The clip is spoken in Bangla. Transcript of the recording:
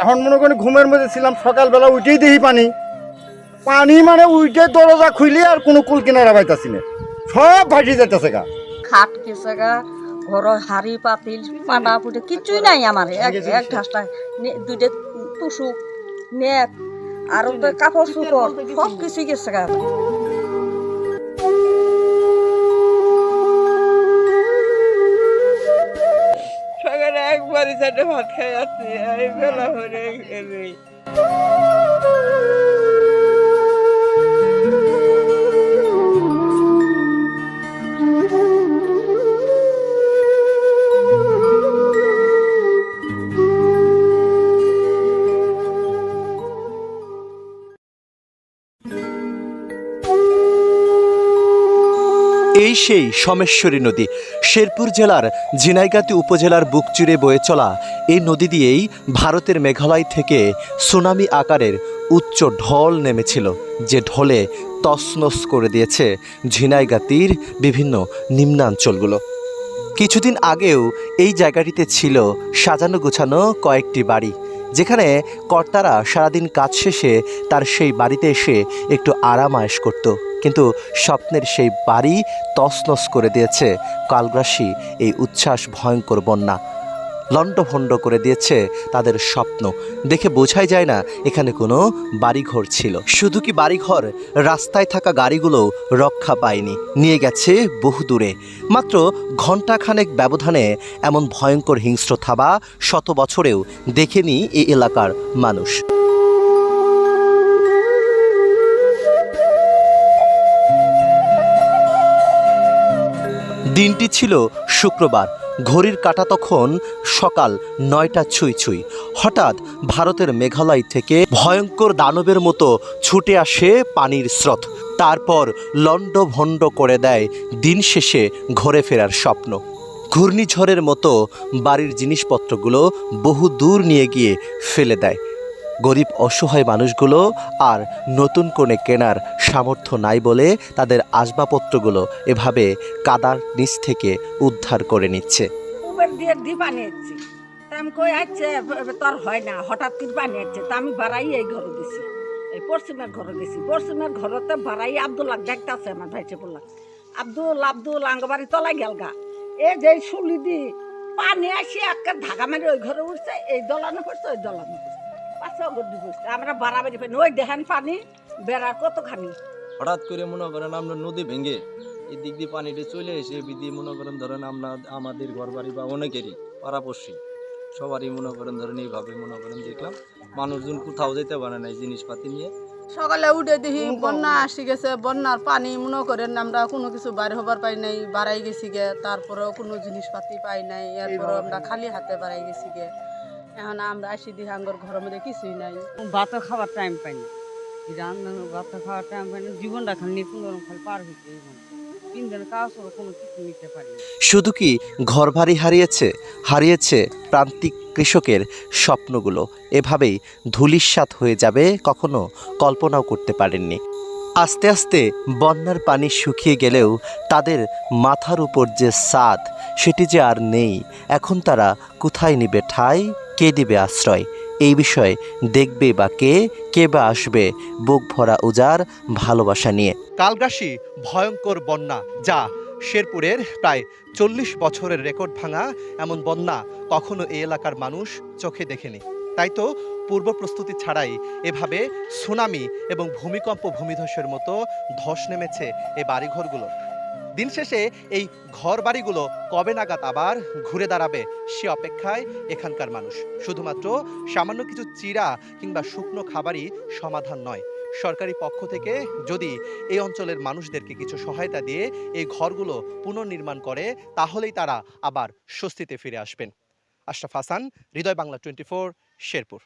এখন মনে করি ঘুমের মধ্যে ছিলাম সকালবেলা উঠেই দেখি পানি। পানি মানে উঠে দরজা খুইলে আর কোনো কুল কিনারা পাইতাছি না। সব ভাসি যেতেছে গা। খাট গেছে গা ঘর হাড়ি পাতিল পানা পুটে কিছুই নাই আমার। এক এক ঘাসটা দুইটা টুসুক নেট আর কাপড় চোপড় সব কিছু গেছে গা। একবারই চারটে ভাত খাই আসছি এই বেলা হয়ে এই সেই সমেশ্বরী নদী। শেরপুর জেলার ঝিনাইগাতি উপজেলার বুক চিরে বয়ে চলা এই নদী দিয়েই ভারতের মেঘালয় থেকে সুনামি আকারের উচ্চ ঢল নেমেছিল, যে ঢলে তছনছ করে দিয়েছে ঝিনাইগাতির বিভিন্ন নিম্নাঞ্চলগুলো। কিছুদিন আগেও এই জায়গাটিতে ছিল সাজানো গোছানো কয়েকটি বাড়ি। যেখানে কর্তারা সারাদিন কাজ শেষে তার সেই বাড়িতে এসে একটু আরাম আয়েশ করত। কিন্তু স্বপ্নের সেই বাড়ি তসনস করে দিয়েছে কালগ্রাসী এই উচ্ছ্বাস ভয়ঙ্কর বন্যা। লণ্ডভণ্ড করে দিয়েছে তাদের স্বপ্ন। দেখে বোঝাই যায় না, এখানে কোনো বাড়িঘর ছিল। শুধু কি বাড়িঘর? রাস্তায় থাকা গাড়িগুলো রক্ষা পায়নি। নিয়ে গেছে বহু দূরে। মাত্র ঘণ্টাখানেক ব্যবধানে এমন ভয়ঙ্কর হিংস্র থাবা শত বছরেও দেখেনি এই এলাকার মানুষ। দিনটি ছিল শুক্রবার। ঘড়ির কাটা তখন সকাল নয়টা ছুঁই ছুঁই। হঠাৎ ভারতের মেঘালয় থেকে ভয়ঙ্কর দানবের মতো ছুটে আসে পানির স্রোত। তারপর লণ্ডভণ্ড করে দেয় দিন শেষে ঘরে ফেরার স্বপ্ন। ঘূর্ণিঝড়ের মতো বাড়ির জিনিসপত্রগুলো বহু দূর নিয়ে গিয়ে ফেলে দেয়। গরিব অসহায় মানুষগুলো আর নতুন কোণে কেনার সামর্থ্য নাই বলে তাদের আসবাবপত্রগুলো এভাবে কাদার নিচ থেকে উদ্ধার করে নিচ্ছে। তা আমি করে বাড়াই এই ঘরে এই পশ্চিমের ঘরে পশ্চিমের আমার আব্দুল এ যে শুলি দি, পানি আসি একটা ধাগা মারি ওই ঘরে উঠছে, এই দলানো করছে, ওই দলানো করছে। আমরা বাড়াবাড়ি পানি ওই দেখেন পানি বেড়া কতখানি হঠাৎ করে মনে করেন আমরা নদী ভেঙে এই দিক দিয়ে পানিটা চলে এসে মনে করেন ধরেন আমরা আমাদের ঘর বাড়ি বা অনেকেরই পাড়াপড়শি সবারই মনে করেন ধরেন এইভাবে মনে করেন দেখলাম মানুষজন কোথাও যেতে পারে না এই জিনিসপাতি নিয়ে। সকালে উঠে দেখি বন্যা আসি গেছে বন্যার পানি মনে করেন আমরা কোনো কিছু বাইর হবার পাই নাই বাড়াই গেছি গে তারপরেও কোনো জিনিসপাতি পাই নাই এরপরে আমরা খালি হাতে বাড়াই গেছি গে। এখন আমরা আসি দিহাঙ্গর ঘরের মধ্যে কিছুই নাই। ভাত খাবার টাইম পাই না। রান্না ভাত খাওয়ার টাইম পাই না জীবনটা খালি নিপুণ গরম খালি পার হইতে তিন দিন কাজ করে কোনো কিছু নিতে পারি না। শুধু কি ঘরবাড়ি হারিয়েছে? হারিয়েছে প্রান্তিক কৃষকের স্বপ্নগুলো। এভাবেই ধূলিস্বাত হয়ে যাবে কখনো কল্পনাও করতে পারেননি। আস্তে আস্তে বন্যার পানি শুকিয়ে গেলেও তাদের মাথার উপর যে সাদ সেটি যে আর নেই এখন তারা কোথায় নিবে ঠাঁই? কে দিবে আশ্রয়? এই বিষয়ে দেখবে বা কে কে বা আসবে, বুক ভরা উজার ভালোবাসা নিয়ে। কালগ্রাসী ভয়ঙ্কর বন্যা, যা শেরপুরের প্রায় চল্লিশ বছরের রেকর্ড ভাঙা এমন বন্যা কখনো এই এলাকার মানুষ চোখে দেখেনি। তাই তো পূর্ব প্রস্তুতি ছাড়াই এভাবে সুনামি এবং ভূমিকম্প ভূমিধসের মতো ধস নেমেছে এ বাড়িঘরগুলো দিন শেষে এই ঘর বাড়িগুলো কবে নাগাদ আবার ঘুরে দাঁড়াবে সে অপেক্ষায় এখানকার মানুষ। শুধুমাত্র সামান্য কিছু চিরা কিংবা শুকনো খাবারই সমাধান নয়। সরকারি পক্ষ থেকে যদি এই অঞ্চলের মানুষদেরকে কিছু সহায়তা দিয়ে এই ঘরগুলো পুনর্নির্মাণ করে, তাহলেই তারা আবার স্বস্তিতে ফিরে আসবেন। Ashraf Hasan, Hridoy Bangla twenty four, Sherpur.